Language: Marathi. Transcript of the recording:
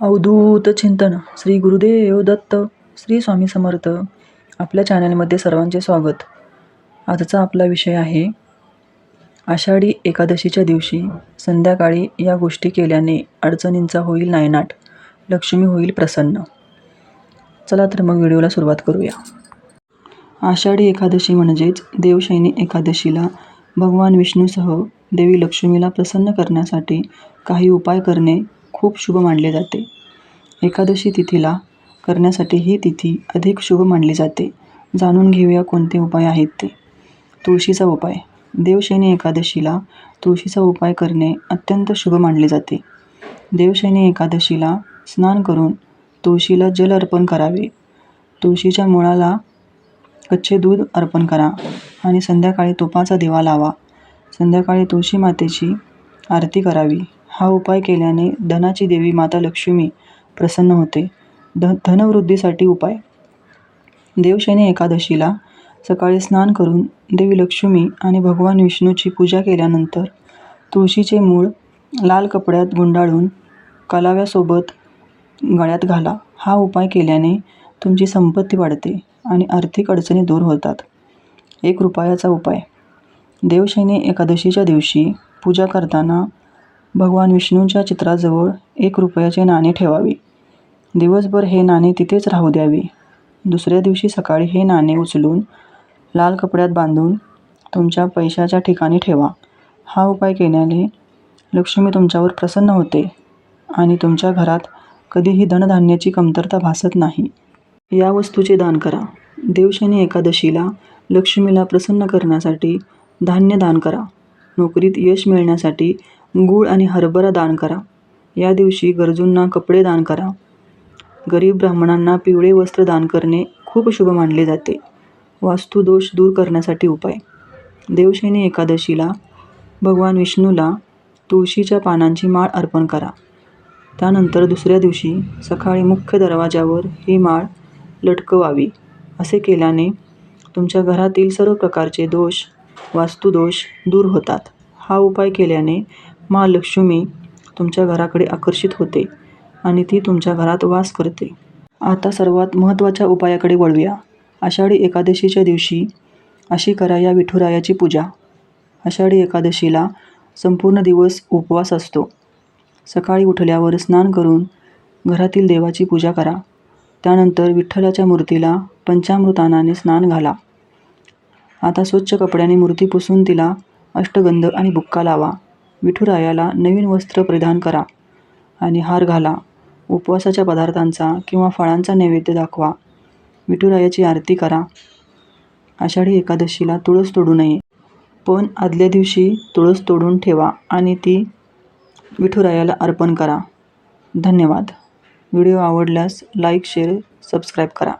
अवधूत चिंतन. श्री गुरुदेव दत्त श्री स्वामी समर्थ. आपल्या चॅनलमध्ये सर्वांचे स्वागत. आजचा आपला विषय आहे आषाढी एकादशीच्या दिवशी संध्याकाळी या गोष्टी केल्याने अडचणींचा होईल नायनाट लक्ष्मी होईल प्रसन्न. चला तर मग व्हिडिओला सुरुवात करूया. आषाढी एकादशी म्हणजेच देवशैनी एकादशीला भगवान विष्णूसह देवी लक्ष्मीला प्रसन्न करण्यासाठी काही उपाय करणे खूप शुभ मानले जाते. एकादशी तिथीला करण्यासाठी ही तिथी अधिक शुभ मानली जाते. जाणून घेऊया कोणते उपाय आहेत ते. तुळशीचा उपाय. देवशैनी एकादशीला तुळशीचा उपाय करणे अत्यंत शुभ मानले जाते. देवशैनी एकादशीला स्नान करून तुळशीला जल अर्पण करावे. तुळशीच्या मुळाला कच्चे दूध अर्पण करा आणि संध्याकाळी तुपाचा दिवा लावा. संध्याकाळी तुळशी मातेची आरती करावी. हा उपाय केल्याने धनाची देवी माता लक्ष्मी प्रसन्न होते. ध धनवृद्धीसाठी उपाय. देवशैनी एकादशीला सकाळी स्नान करून देवी लक्ष्मी आणि भगवान विष्णूची पूजा केल्यानंतर तुळशीचे मूळ लाल कपड्यात गुंडाळून कलाव्यासोबत गळ्यात घाला. हा उपाय केल्याने तुमची संपत्ती वाढते आणि आर्थिक अडचणी दूर होतात. एक रुपयाचा उपाय. देवशैनी एकादशीच्या दिवशी पूजा करताना भगवान विष्णूंच्या चित्राजवळ एक रुपयाचे नाणे ठेवावे. दिवसभर हे नाणे तिथेच राहू द्यावे. दुसऱ्या दिवशी सकाळी हे नाणे उचलून लाल कपड्यात बांधून तुमच्या पैशाच्या ठिकाणी ठेवा. हा उपाय केल्याने लक्ष्मी तुमच्यावर प्रसन्न होते आणि तुमच्या घरात कधीही धनधान्याची कमतरता भासत नाही. या वस्तूचे दान करा. देवशनी एकादशीला लक्ष्मीला प्रसन्न करण्यासाठी धान्य दान करा. नोकरीत यश मिळण्यासाठी गूळ आणि हरभरा दान करा. या दिवशी गरजूंना कपडे दान करा. गरीब ब्राह्मणांना पिवळे वस्त्र दान करणे खूप शुभ मानले जाते. वास्तुदोष दूर करण्यासाठी उपाय. देवशैनी एकादशीला भगवान विष्णूला तुळशीच्या पानांची माळ अर्पण करा. त्यानंतर दुसऱ्या दिवशी सकाळी मुख्य दरवाजावर ही माळ लटकवावी असे केल्याने तुमच्या घरातील सर्व प्रकारचे दोष वास्तुदोष दूर होतात. हा उपाय केल्याने मा लक्ष्मी तुमच्या घराकडे आकर्षित होते आणि ती तुमच्या घरात वास करते. आता सर्वात महत्त्वाच्या उपायाकडे वळूया. आषाढी एकादशीच्या दिवशी अशी करा या विठुरायाची पूजा. आषाढी एकादशीला संपूर्ण दिवस उपवास असतो. सकाळी उठल्यावर स्नान करून घरातील देवाची पूजा करा. त्यानंतर विठ्ठलाच्या मूर्तीला पंचामृतानाने स्नान घाला. आता स्वच्छ कपड्याने मूर्ती पुसून तिला अष्टगंध आणि बुक्का लावा. विठुरायाला नवीन वस्त्र परिधान करा आणि हार घाला. उपवासाच्या पदार्थांचा किंवा फळांचा नैवेद्य दाखवा. विठुरायाची आरती करा. आषाढी एकादशीला तुळस तोडू नये. पण आदल्या दिवशी तुळस तोडून ठेवा आणि ती विठुरायाला अर्पण करा. धन्यवाद. व्हिडिओ आवडल्यास लाईक शेअर सबस्क्राईब करा.